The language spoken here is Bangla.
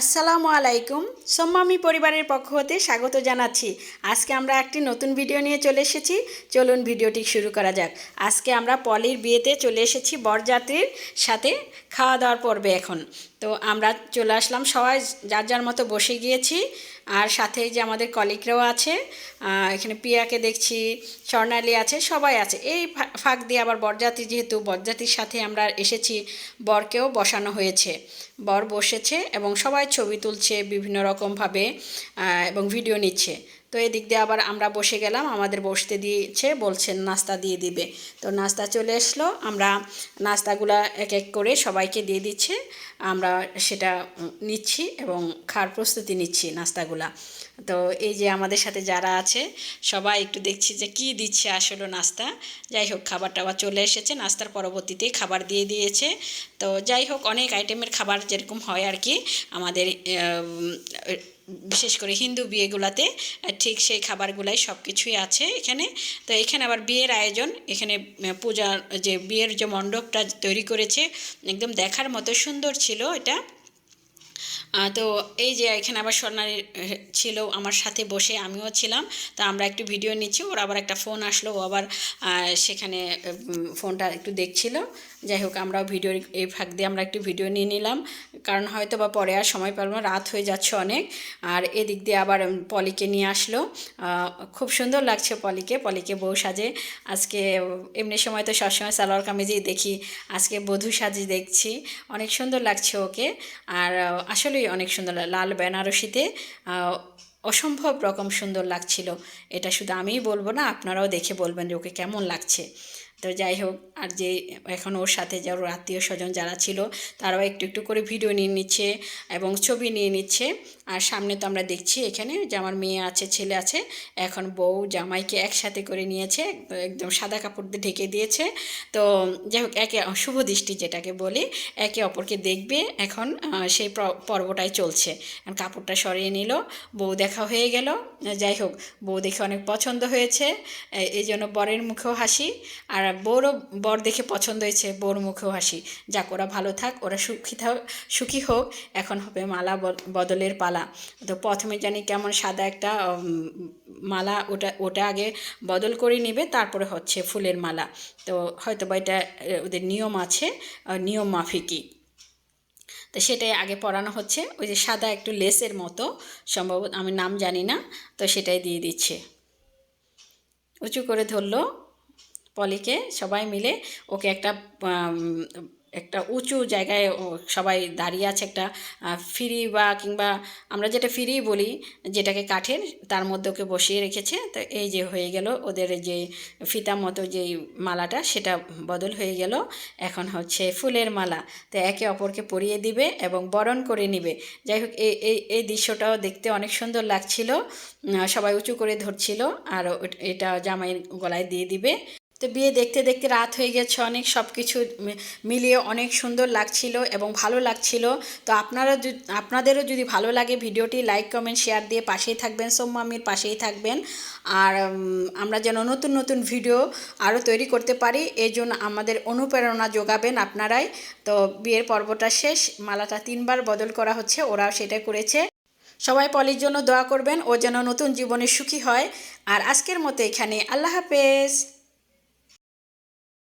আসসালামু আলাইকুম। সোম্মামি পরিবারের পক্ষ হতে স্বাগত জানাচ্ছি। আজকে আমরা একটি নতুন ভিডিও নিয়ে চলে এসেছি। চলুন ভিডিওটি শুরু করা যাক। আজকে আমরা পলির বিয়েতে চলে এসেছি বরযাত্রীর সাথে খাওয়া দাওয়ার পর্বে এখন। তো আমরা চলে আসলাম সবাই, যার যার মতো বসে গিয়েছি। আর সাথে যে আমাদের কলিগরাও আছে এখানে পিয়াকে দেখছি, স্বর্ণালী আছে, সবাই আছে। এই ফাঁক দিয়ে আবার বরজাতি যেহেতু বরজাতির সাথে আমরা এসেছি, বরকেও বসানো হয়েছে। বর বসেছে এবং সবাই ছবি তুলছে বিভিন্ন রকমভাবে এবং ভিডিও নিচ্ছে। তো এদিক দিয়ে আবার আমরা বসে গেলাম, আমাদের বসতে দিয়েছে, বলছেন নাস্তা দিয়ে দিবে। তো নাস্তা চলে আসলো, আমরা নাস্তাগুলা এক এক করে সবাইকে দিয়ে দিচ্ছে, আমরা সেটা নিচ্ছি এবং খাওয়ার প্রস্তুতি নিচ্ছি নাস্তাগুলা। তো এই যে আমাদের সাথে যারা আছে সবাই একটু দেখছি যে কি দিচ্ছে আসলে নাস্তা। যাই হোক খাবার টাবার চলে এসেছে নাস্তার পরবর্তীতেই খাবার দিয়ে দিয়েছে। তো যাই হোক অনেক আইটেমের খাবার যেরকম হয় আর কি আমাদের বিশেষ করে হিন্দু বিয়েগুলাতে ঠিক সেই খাবারগুলাই সব কিছুই আছে এখানে। তো এখানে আবার বিয়ের আয়োজন এখানে আহ, পূজা যে বিয়ের যে মণ্ডপটা তৈরি করেছে একদম দেখার মতো সুন্দর ছিল এটা। তো এই যে এখানে আবার স্বর্ণালী ছিল আমার সাথে বসে আমিও ছিলাম। তা আমরা একটু ভিডিও নিচ্ছি ওর আবার একটা ফোন আসলো ও আবার সেখানে ফোনটা একটু দেখছিল। যাই হোক আমরাও ভিডিও এই ফাঁক দিয়ে আমরা একটু ভিডিও নিয়ে নিলাম। কারণ হয়তো বা পরে আর সময় পাবো রাত হয়ে যাচ্ছে অনেক। আর এদিক দিয়ে আবার পলিকে নিয়ে আসলো। খুব সুন্দর লাগছে পলিকে পলিকে বউ সাজে। আজকে এমনি সময় তো সবসময় সালোয়ার কামিজেই দেখি। আজকে বধূ সাজে দেখছি। অনেক সুন্দর লাগছে ওকে। আর আহ, আসলেই অনেক সুন্দর লাল বেনারসিতে অসম্ভব রকম সুন্দর লাগছিল। এটা শুধু আমিই বলব না, আপনারাও দেখে বলবেন যে ওকে কেমন লাগছে। তো যাই হোক, আর যে এখন ওর সাথে যার আত্মীয় স্বজন যারা ছিল, তারাও একটু একটু করে ভিডিও নিয়ে নিচ্ছে এবং ছবি নিয়ে নিচ্ছে। আর সামনে তো আমরা দেখছি এখানে যে আমার মেয়ে আছে, ছেলে আছে, এখন বউ জামাইকে একসাথে করে নিয়েছে, একদম সাদা কাপড় দিয়ে ঢেকে দিয়েছে। তো যাই হোক, একে শুভ দৃষ্টি যেটাকে বলি, একে অপরকে দেখবে এখন সেই পর্বটাই চলছে। কাপড়টা সরিয়ে নিল, বউ দেখা হয়ে গেল। যাই হোক, বউ দেখে অনেক পছন্দ হয়েছে এই জন্য বরের মুখেও হাসি। আর বউরও বর দেখে পছন্দ হয়েছে বউর মুখেও হাসি। যাক, ওরা ভালো থাক, ওরা সুখী থাক, সুখী হোক, এখন হবে মালা বদ- বদলের পালা। তো প্রথমে জানি কেমন সাদা একটা মালা ওটা ওটা আগে বদল করে নেবে, তারপরে হচ্ছে ফুলের মালা। তো হয়তো বা এটা ওদের নিয়ম আছে নিয়ম মাফিকই। তো সেটাই আগে পরানো হচ্ছে, ওই যে সাদা একটু লেসের মতো, সম্ভবত আমি নাম জানি না, তো সেটাই দিয়ে দিচ্ছে। উঁচু করে ধরলো পলিকে সবাই মিলে ওকে একটা একটা উঁচু জায়গায় সবাই দাঁড়িয়ে আছে একটা ফ্রি বা কিংবা আমরা যেটা ফ্রি বলি যেটাকে কাঠের তার মধ্যে ওকে বসিয়ে রেখেছে। তো এই যে হয়ে গেল ওদের যে ফিতা মতো যে মালাটা সেটা বদল হয়ে গেল। এখন হচ্ছে ফুলের মালা। তো একে অপরকে পরিয়ে দিবে এবং বরণ করে নিবে। যাই হোক এই এই দৃশ্যটাও দেখতে অনেক সুন্দর লাগছিল। সবাই উঁচু করে ধরছিল আর এটা জামাইয়ের গলায় দিয়ে দিবে। তো বিয়ে দেখতে দেখতে রাত হয়ে গেছে, অনেক সব কিছু মিলিয়ে অনেক সুন্দর লাগছিল এবং ভালো লাগছিল। তো আপনারা আপনাদেরও যদি ভালো লাগে ভিডিওটি লাইক কমেন্ট শেয়ার দিয়ে পাশেই থাকবেন সোম্মামির পাশেই থাকবেন। আর আমরা যেন নতুন নতুন ভিডিও আরও তৈরি করতে পারি, এই জন্য আমাদের অনুপ্রেরণা যোগাবেন আপনারাই। তো বিয়ের পর্বটা শেষ, মালাটা তিনবার বদল করা হচ্ছে, ওরাও সেটা করেছে। সবাই পলির জন্য দোয়া করবেন, ও যেন নতুন জীবনে সুখী হয়। আর আজকের মতো এখানে আল্লাহ হাফেজ।